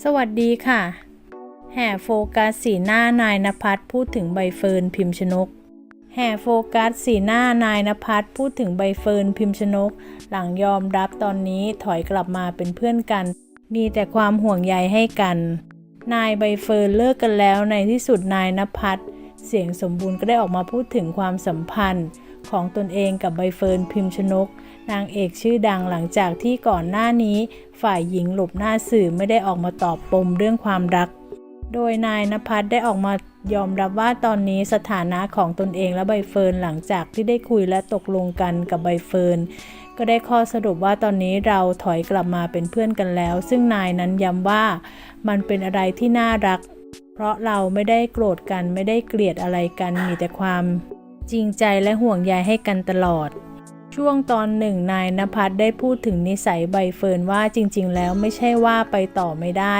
สวัสดีค่ะ แห่โฟกัสสีหน้านายนภัสพูดถึงใบเฟิร์นพิมพ์ชนก แห่โฟกัสสีหน้านายนภัสพูดถึงใบเฟิร์นพิมพ์ชนก หลังยอมรับตอนนี้ถอยกลับมาเป็นเพื่อนกัน มีแต่ความห่วงใยให้กัน นายใบเฟิร์นเลิกกันแล้วในที่สุดนายนภัสเสียงสมบูรณ์ก็ได้ออกมาพูดถึงความสัมพันธ์ ของตนเองกับใบเฟิร์นพิมพ์ชนก นางเอกชื่อดังหลังจากที่ก่อนหน้านี้ ฝ่ายหญิงหลบหน้าสื่อไม่ได้ออกมาตอบปมเรื่องความรัก โดยนายนภัสได้ออกมายอมรับว่าตอนนี้สถานะของตนเองและใบเฟิร์นหลังจากที่ได้คุยและตกลงกันกับใบเฟิร์นก็ได้ข้อสรุปว่าตอนนี้เราถอยกลับมาเป็นเพื่อนกันแล้ว ซึ่งนายนั้นย้ำว่ามันเป็นอะไรที่น่ารัก เพราะเราไม่ได้โกรธกันไม่ได้เกลียดอะไรกันมีแต่ความ จริงใจและห่วงใยให้กันตลอด ช่วงตอนหนึ่งนายนภัสได้พูดถึงนิสัยใบเฟิร์นว่าจริงๆ แล้วไม่ใช่ว่าไปต่อไม่ได้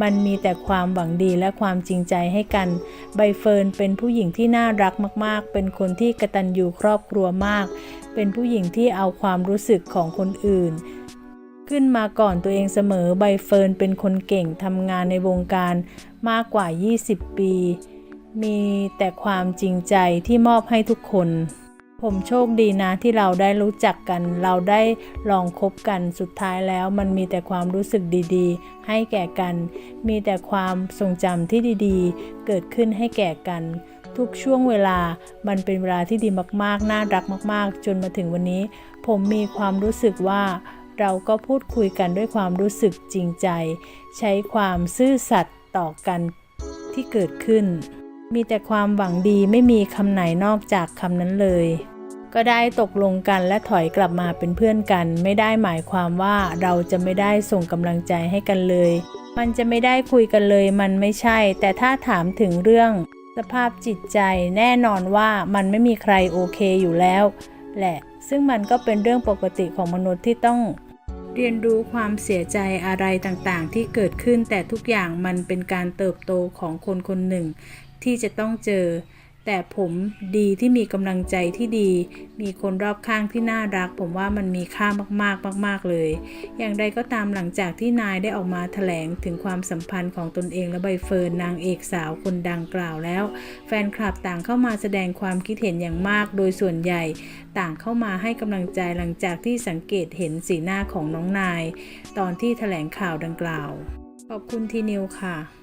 มันมีแต่ความหวังดีและความจริงใจให้กัน ใบเฟิร์นเป็นผู้หญิงที่น่ารักมากๆ เป็นคนที่กตัญญูครอบครัวมาก เป็นผู้หญิงที่เอาความรู้สึกของคนอื่นขึ้นมาก่อนตัวเองเสมอใบเฟิร์นเป็นคนเก่งทำงานในวงการมากกว่า 20 ปี มีแต่ความจริงใจที่มอบให้ทุกคน ผมโชคดีนะที่เราได้รู้จักกัน เราได้ลองคบกันสุดท้ายแล้ว มันมีแต่ความรู้สึกดีๆ ให้แก่กัน มีแต่ความทรงจำที่ดีๆ เกิดขึ้นให้แก่กัน ทุกช่วงเวลามันเป็นเวลาที่ดีมากๆ น่ารักมากๆ จนมาถึงวันนี้ ผมมีความรู้สึกว่าเราก็พูดคุยกันด้วยความรู้สึกจริงใจ ใช้ความซื่อสัตย์ต่อกันที่เกิดขึ้น มีแต่ความหวังดีไม่มีคำไหนนอกจากคำนั้นเลย ก็ได้ตกลงกันและถอยกลับมาเป็นเพื่อนกัน ไม่ได้หมายความว่าเราจะไม่ได้ส่งกำลังใจให้กันเลย มันจะไม่ได้คุยกันเลย มันไม่ใช่ แต่ถ้าถามถึงเรื่อง สภาพจิตใจแน่นอนว่ามันไม่มีใครโอเคอยู่แล้ว แหละ ซึ่งมันก็เป็นเรื่องปกติของมนุษย์ที่ต้องเรียนรู้ความเสียใจอะไรต่างๆ ที่เกิดขึ้นแต่ทุกอย่างมันเป็นการเติบโตของคนคนหนึ่ง ที่จะต้องเจอ แต่ผมดีที่มีกำลังใจที่ดี มีคนรอบข้างที่น่ารัก ผมว่ามันมีค่ามากๆมาก ๆเลย อย่างใดก็ตามหลังจากที่นายได้ออกมาแถลงถึงความสัมพันธ์ของตนเองและใบเฟิร์นนางเอกสาวคนดังกล่าวแล้ว แฟนคลับต่างเข้ามาแสดงความคิดเห็นอย่างมาก โดยส่วนใหญ่ ต่างเข้ามาให้กำลังใจหลังจากที่สังเกตเห็นสีหน้าของน้องนาย ตอนที่แถลงข่าวดังกล่าวขอบคุณทีนิวค่ะ